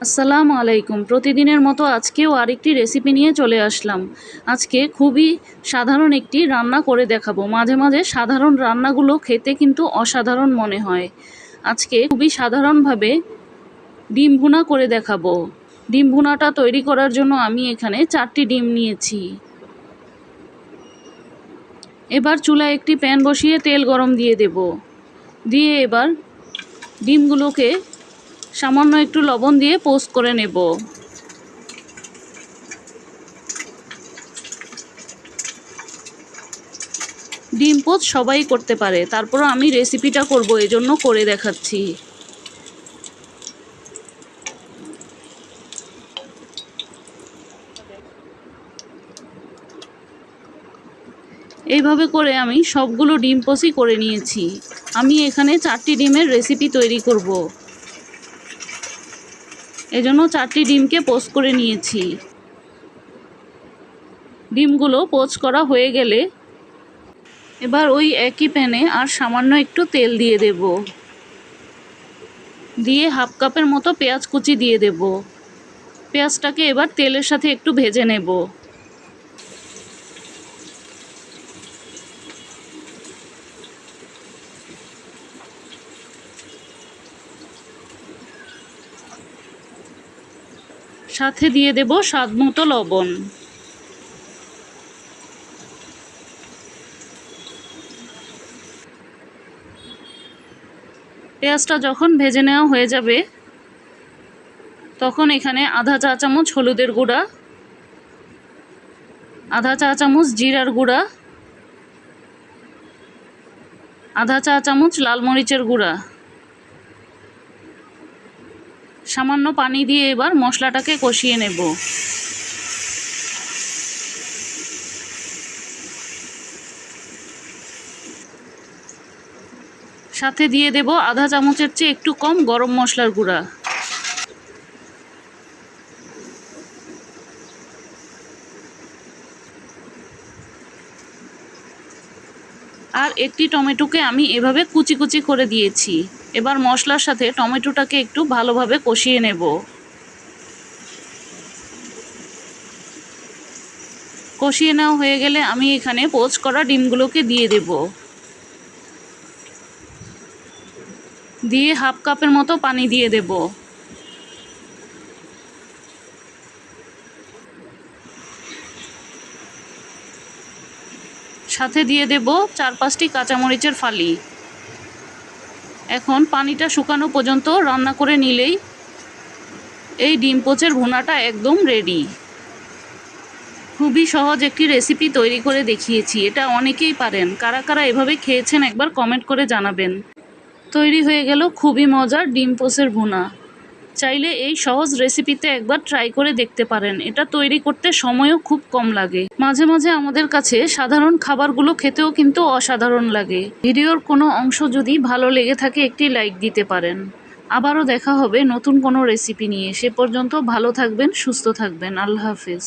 আসসালামু আলাইকুম। প্রতিদিনের মতো আজকেও আরেকটি রেসিপি নিয়ে চলে আসলাম। আজকে খুবই সাধারণ একটি রান্না করে দেখাবো। মাঝে মাঝে সাধারণ রান্নাগুলো খেতে কিন্তু অসাধারণ মনে হয়। আজকে খুবই সাধারণভাবে ডিম ভুনা করে দেখাবো। ডিম ভুনাটা তৈরি করার জন্য আমি এখানে চারটি ডিম নিয়েছি। এবার চুলায় একটি প্যান বসিয়ে তেল গরম দিয়ে দেব। দিয়ে এবার ডিমগুলোকে সামান্য একটু লবণ দিয়ে পোস্ট করে নেব। ডিম পোচ সবাই করতে পারে তারপর আমি রেসিপিটা করব, এজন্য করে দেখাচ্ছি। এইভাবে করে আমি সবগুলো ডিম পোচই করে নিয়েছি। আমি এখানে চারটি ডিমের রেসিপি তৈরি করব। এজন্য চারটি ডিমকে পোচ করে নিয়েছি। ডিমগুলো পোচ করা হয়ে গেলে এবার ওই একই প্যানে আর সামান্য একটু তেল দিয়ে দেব। দিয়ে হাফ কাপের মতো পেঁয়াজ কুচি দিয়ে দেব। পেঁয়াজটাকে এবার তেলের সাথে একটু ভেজে নেব। সাথে দিয়ে দেব স্বাদ মতো লবণ। পেঁয়াজটা যখন ভেজে নেওয়া হয়ে যাবে, তখন এখানে আধা চা চামচ হলুদের গুঁড়া, আধা চা চামচ জিরার গুঁড়া, আধা চা চামচ লাল মরিচের গুঁড়া। সামান্য পানি দিয়ে এবার মশলাটাকে কষিয়ে নেব। সাথে দিয়ে দেব আধা চামচের চেয়ে একটু কম গরম মশলার গুঁড়া। আর একটি টমেটোকে আমি এভাবে কুচি কুচি করে দিয়েছি। এবার মশলার সাথে টমেটোটাকে একটু ভালোভাবে কষিয়ে নেব। কষিয়ে নেওয়া হয়ে গেলে আমি এখানে পোচ করা ডিমগুলোকে দিয়ে দেব। দিয়ে হাফ কাপের মতো পানি দিয়ে দেব। সাথে দিয়ে দেব চার পাঁচটি কাঁচামরিচের ফালি। এখন পানিটা শুকানো পর্যন্ত রান্না করে নিলেই এই ডিম পোচের ভুনাটা একদম রেডি খুবই সহজ একটি রেসিপি তৈরি করে দেখিয়েছি, এটা অনেকেই পারেন। কারা কারা এভাবে খেয়েছেন একবার কমেন্ট করে জানাবেন। তৈরি হয়ে গেল খুবই মজার ডিম পোচের ভুনা। চাইলে এই সহজ রেসিপিতে একবার ট্রাই করে দেখতে পারেন। এটা তৈরি করতে সময়ও খুব কম লাগে। মাঝে মাঝে আমাদের কাছে সাধারণ খাবারগুলো খেতেও কিন্তু অসাধারণ লাগে। ভিডিওর কোনো অংশ যদি ভালো লেগে থাকে, একটি লাইক দিতে পারেন। আবারও দেখা হবে নতুন কোনো রেসিপি নিয়ে। সে পর্যন্ত ভালো থাকবেন, সুস্থ থাকবেন। আল্লাহ হাফেজ।